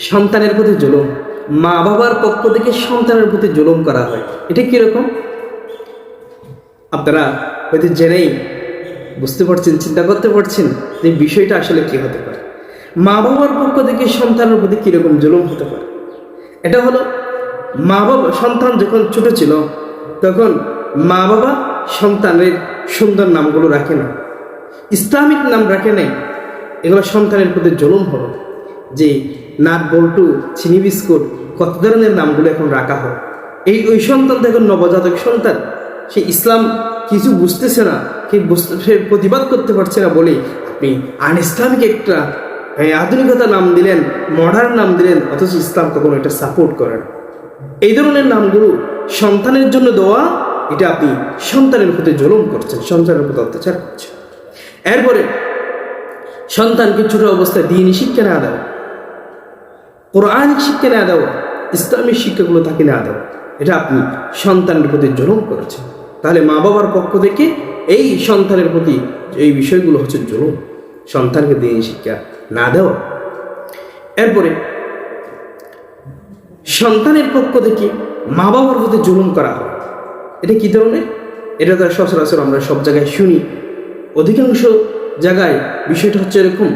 সন্তানের প্রতি জুলুম। মা বাবার পক্ষ থেকে সন্তানের প্রতি জুলুম করা হয়। এটা কীরকম আপনারা হয়তো জেনেই বুঝতে পারছেন, চিন্তা করতে পারছেন যে বিষয়টা আসলে কি হতে পারে। মা বাবার পক্ষ থেকে সন্তানের প্রতি কীরকম জুলুম হতে পারে? এটা হলো, মা বাবা, সন্তান যখন ছোট ছিল, তখন মা বাবা সন্তানের সুন্দর নামগুলো রাখে না। ইসলামিক নাম রাখে নাই। এগুলো সন্তানের প্রতি জুলুম হলো। যে নাট বল্টু, চিনি বিস্কুট, কত ধরনের নামগুলো এখন রাখা হয়? এই ওই সন্তান তো এখন নবজাতক সন্তান, সে ইসলাম কিছু বুঝতেছে না, সে বুঝতে, সে প্রতিবাদ করতে পারছে না বলে আপনি আন ইসলামিক একটা আধুনিকতা নাম দিলেন মডার্ন নাম দিলেন, অথচ ইসলাম কখনো এটা সাপোর্ট করে না। এই ধরনের নামগুলো সন্তানের জন্য দেওয়া, এটা আপনি সন্তানের প্রতি জুলুম করছেন, সন্তানের প্রতি অত্যাচার করছেন। এরপরে সন্তানকে ছোট অবস্থায় দিনই শিক্ষা না দেওয়া। কোরআনিক শিক্ষা না দেওয়া ইসলামিক শিক্ষাগুলো তাকে না দেওয়া, এটা আপনি সন্তানের প্রতি জুলুম করেছেন। তাহলে মা বাবার পক্ষ থেকে এই সন্তানের প্রতি এই বিষয়গুলো হচ্ছে জুলুম, সন্তানকে দিনই শিক্ষা না দেওয়া। এরপরে, সন্তানের পক্ষ থেকে মা বাবার প্রতি জুলুম করা হয়। এটা কি ধরনের? এটা তো সচরাচর আমরা সব জায়গায় শুনি। অধিকাংশ জায়গায় বিষয়টা হচ্ছে এরকম,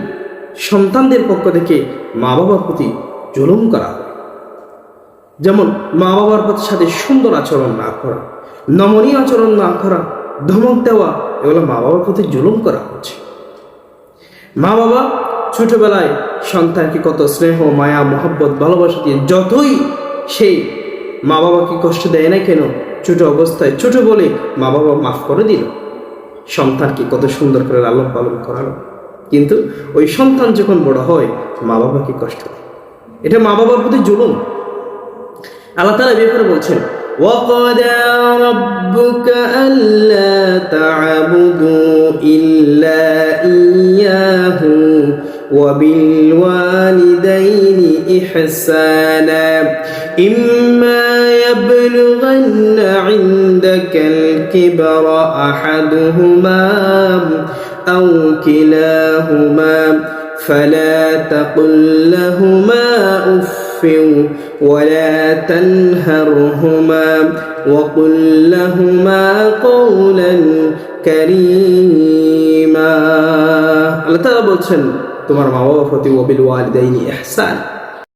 সন্তানদের পক্ষ থেকে মা বাবার প্রতি জুলুম করা যেমন মা বাবার প্রতি সাথে সুন্দর আচরণ না করা, নমনীয় আচরণ না করা, ধমক দেওয়া, এগুলো মা বাবার প্রতি জুলুম করা হচ্ছে। মা বাবা ছোটবেলায় সন্তানকে কত স্নেহ, মায়া, মহব্বত, ভালোবাসা দিয়ে যতই সেই মা বাবাকে কষ্ট দেয় না কেন, ছোট অবস্থায় ছোট বলে মা বাবা মাফ করে দিল। সন্তানকে কত সুন্দর করে লালন পালন করালো। কিন্তু ওই সন্তান যখন বড় হয়, মা বাবাকে কষ্ট দেয়? এটা মা বাবার প্রতি জুলুম আল্লাহ তালা ব্যাপারে বলছেন وقضى ربك ألا تعبدوا إلا إياه وبالوالدين إحسانا إما يبلغن عندك الكبر أحدهما أو كلاهما فلا تقل لهما أف ولا تنهرهما وقل لهما قولا كريما আল্লাহ তাআলা বলছেন তোমার মা বাবার প্রতি ওবিল ওয়ালিদাইনি ইহসান